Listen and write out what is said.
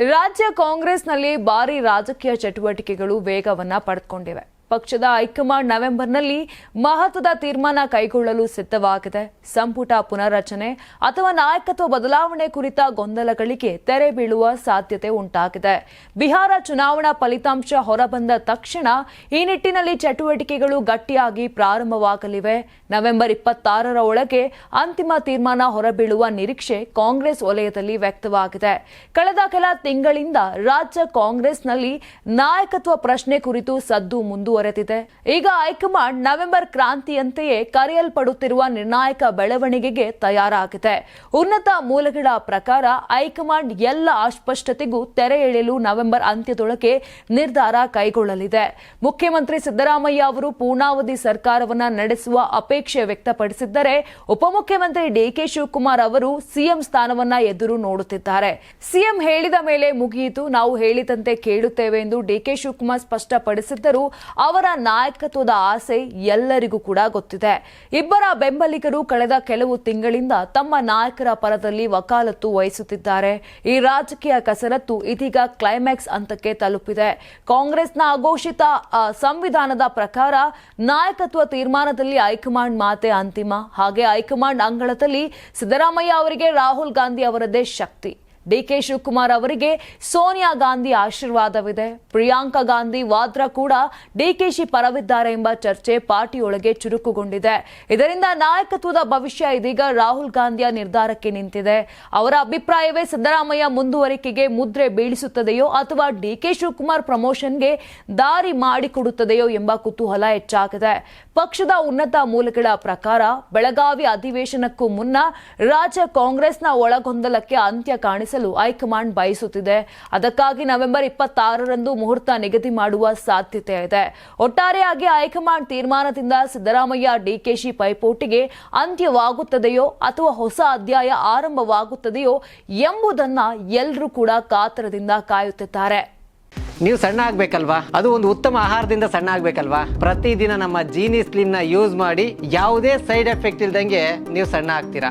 ರಾಜ್ಯ ಕಾಂಗ್ರೆಸ್ನಲ್ಲಿ ಭಾರಿ ರಾಜಕೀಯ ಚಟುವಟಿಕೆಗಳು ವೇಗವನ್ನ ಪಡೆದುಕೊಂಡಿವೆ ಪಕ್ಷದ ಹೈಕಮಾಂಡ್ ನವೆಂಬರ್ನಲ್ಲಿ ಮಹತ್ವದ ತೀರ್ಮಾನ ಕೈಗೊಳ್ಳಲು ಸಿದ್ಧವಾಗಿದೆ. ಸಂಪುಟ ಪುನರ್ರಚನೆ ಅಥವಾ ನಾಯಕತ್ವ ಬದಲಾವಣೆ ಕುರಿತ ಗೊಂದಲಗಳಿಗೆ ತೆರೆ ಬೀಳುವ ಸಾಧ್ಯತೆ ಉಂಟಾಗಿದೆ. ಬಿಹಾರ ಚುನಾವಣಾ ಫಲಿತಾಂಶ ಹೊರಬಂದ ತಕ್ಷಣ ಈ ನಿಟ್ಟಿನಲ್ಲಿ ಚಟುವಟಿಕೆಗಳು ಗಟ್ಟಿಯಾಗಿ ಪ್ರಾರಂಭವಾಗಲಿವೆ. ನವೆಂಬರ್ ಇಪ್ಪತ್ತಾರರ ಒಳಗೆ ಅಂತಿಮ ತೀರ್ಮಾನ ಹೊರಬೀಳುವ ನಿರೀಕ್ಷೆ ಕಾಂಗ್ರೆಸ್ ವಲಯದಲ್ಲಿ ವ್ಯಕ್ತವಾಗಿದೆ. ಕಳೆದ ಕೆಲ ತಿಂಗಳಿಂದ ರಾಜ್ಯ ಕಾಂಗ್ರೆಸ್ನಲ್ಲಿ ನಾಯಕತ್ವ ಪ್ರಶ್ನೆ ಕುರಿತು ಸದ್ದು ಮುಂದುವರೆದಿದೆ ಈಗ ಹೈಕಮಾಂಡ್ ನವೆಂಬರ್ ಕ್ರಾಂತಿಯಂತೆಯೇ ಕರೆಯಲ್ಪಡುತ್ತಿರುವ ನಿರ್ಣಾಯಕ ಬೆಳವಣಿಗೆಗೆ ತಯಾರಾಗಿದೆ. ಉನ್ನತ ಮೂಲಗಳ ಪ್ರಕಾರ ಹೈಕಮಾಂಡ್ ಎಲ್ಲ ಅಸ್ಪಷ್ಟತೆಗೂ ತೆರೆ ಎಳೆಯಲು ನವೆಂಬರ್ ಅಂತ್ಯದೊಳಗೆ ನಿರ್ಧಾರ ಕೈಗೊಳ್ಳಲಿದೆ. ಮುಖ್ಯಮಂತ್ರಿ ಸಿದ್ದರಾಮಯ್ಯ ಅವರು ಪೂರ್ಣಾವಧಿ ಸರ್ಕಾರವನ್ನು ನಡೆಸುವ ಅಪೇಕ್ಷೆ ವ್ಯಕ್ತಪಡಿಸಿದ್ದರೆ ಉಪಮುಖ್ಯಮಂತ್ರಿ ಡಿಕೆ ಶಿವಕುಮಾರ್ ಅವರು ಸಿಎಂ ಸ್ಥಾನವನ್ನ ಎದುರು ನೋಡುತ್ತಿದ್ದಾರೆ. ಸಿಎಂ ಹೇಳಿದ ಮೇಲೆ ಮುಗಿಯಿತು. ನಾವು ಹೇಳಿದಂತೆ ಕೇಳುತ್ತೇವೆ ಎಂದು ಡಿಕೆ ಶಿವಕುಮಾರ್ ಸ್ಪಷ್ಟಪಡಿಸಿದ್ದರೂ. ಅವರ ನಾಯಕತ್ವದ ಆಸೆ ಎಲ್ಲರಿಗೂ ಕೂಡ ಗೊತ್ತಿದೆ. ಇಬ್ಬರ ಬೆಂಬಲಿಗರು ಕಳೆದ ಕೆಲವು ತಿಂಗಳಿಂದ ತಮ್ಮ ನಾಯಕರ ಪರದಲ್ಲಿ ವಕಾಲತ್ತು ವಹಿಸುತ್ತಿದ್ದಾರೆ. ಈ ರಾಜಕೀಯ ಕಸರತ್ತು ಇದೀಗ ಕ್ಲೈಮ್ಯಾಕ್ಸ್ ಹಂತಕ್ಕೆ ತಲುಪಿದೆ. ಕಾಂಗ್ರೆಸ್ನ ಅಘೋಷಿತ ಸಂವಿಧಾನದ ಪ್ರಕಾರ ನಾಯಕತ್ವ ತೀರ್ಮಾನದಲ್ಲಿ ಹೈಕಮಾಂಡ್ ಮಾತೆ ಅಂತಿಮ. ಹಾಗೆ ಹೈಕಮಾಂಡ್ ಅಂಗಳದಲ್ಲಿ ಸಿದ್ದರಾಮಯ್ಯ ಅವರಿಗೆ ರಾಹುಲ್ ಗಾಂಧಿ ಅವರದೇ ಶಕ್ತಿ. ಡಿಕೆ ಶಿವಕುಮಾರ್ ಅವರಿಗೆ ಸೋನಿಯಾ ಗಾಂಧಿ ಆಶೀರ್ವಾದವಿದೆ. ಪ್ರಿಯಾಂಕಾ ಗಾಂಧಿ, ವಾದ್ರಾ ಕೂಡ ಡಿಕೆಶಿ ಪರವಿದ್ದಾರೆ ಎಂಬ ಚರ್ಚೆ ಪಾರ್ಟಿಯೊಳಗೆ ಚುರುಕುಗೊಂಡಿದೆ. ಇದರಿಂದ ನಾಯಕತ್ವದ ಭವಿಷ್ಯ ಇದೀಗ ರಾಹುಲ್ ಗಾಂಧಿಯ ನಿರ್ಧಾರಕ್ಕೆ ನಿಂತಿದೆ. ಅವರ ಅಭಿಪ್ರಾಯವೇ ಸಿದ್ದರಾಮಯ್ಯ ಮುಂದುವರಿಕೆಗೆ ಮುದ್ರೆ ಬೀಳಿಸುತ್ತದೆಯೋ ಅಥವಾ ಡಿಕೆ ಶಿವಕುಮಾರ್ ಪ್ರಮೋಷನ್ಗೆ ದಾರಿ ಮಾಡಿಕೊಡುತ್ತದೆಯೋ ಎಂಬ ಕುತೂಹಲ ಹೆಚ್ಚಾಗಿದೆ. ಪಕ್ಷದ ಉನ್ನತ ಮೂಲಗಳ ಪ್ರಕಾರ ಬೆಳಗಾವಿ ಅಧಿವೇಶನಕ್ಕೂ ಮುನ್ನ ರಾಜ್ಯ ಕಾಂಗ್ರೆಸ್ನ ಒಳಗೊಂದಲಕ್ಕೆ ಅಂತ್ಯ ಕಾಣಿಸಲು ಹೈಕಮಾಂಡ್ ಬಯಸುತ್ತಿದೆ. ಅದಕ್ಕಾಗಿ ನವೆಂಬರ್ ಇಪ್ಪತ್ತಾರರಂದು ಮುಹೂರ್ತ ನಿಗದಿ ಮಾಡುವ ಸಾಧ್ಯತೆ ಇದೆ. ಒಟ್ಟಾರೆಯಾಗಿ ಹೈಕಮಾಂಡ್ ತೀರ್ಮಾನದಿಂದ ಸಿದ್ದರಾಮಯ್ಯ ಡಿಕೆಶಿ ಪೈಪೋಟಿಗೆ ಅಂತ್ಯವಾಗುತ್ತದೆಯೋ ಅಥವಾ ಹೊಸ ಅಧ್ಯಾಯ ಆರಂಭವಾಗುತ್ತದೆಯೋ ಎಂಬುದನ್ನ ಎಲ್ಲರೂ ಕೂಡ ಕಾತರದಿಂದ ಕಾಯುತ್ತಿದ್ದಾರೆ. ನೀವು ಸಣ್ಣ ಆಗ್ಬೇಕಲ್ವಾ? ಅದು ಒಂದು ಉತ್ತಮ ಆಹಾರದಿಂದ ಸಣ್ಣ ಆಗ್ಬೇಕಲ್ವಾ? ಪ್ರತಿದಿನ ನಮ್ಮ ಜೀನಿ ಸ್ಲಿಮ್ನ ಯೂಸ್ ಮಾಡಿ ಯಾವುದೇ ಸೈಡ್ ಎಫೆಕ್ಟ್ ಇಲ್ದಂಗೆ ನೀವು ಸಣ್ಣ ಆಗ್ತೀರಾ?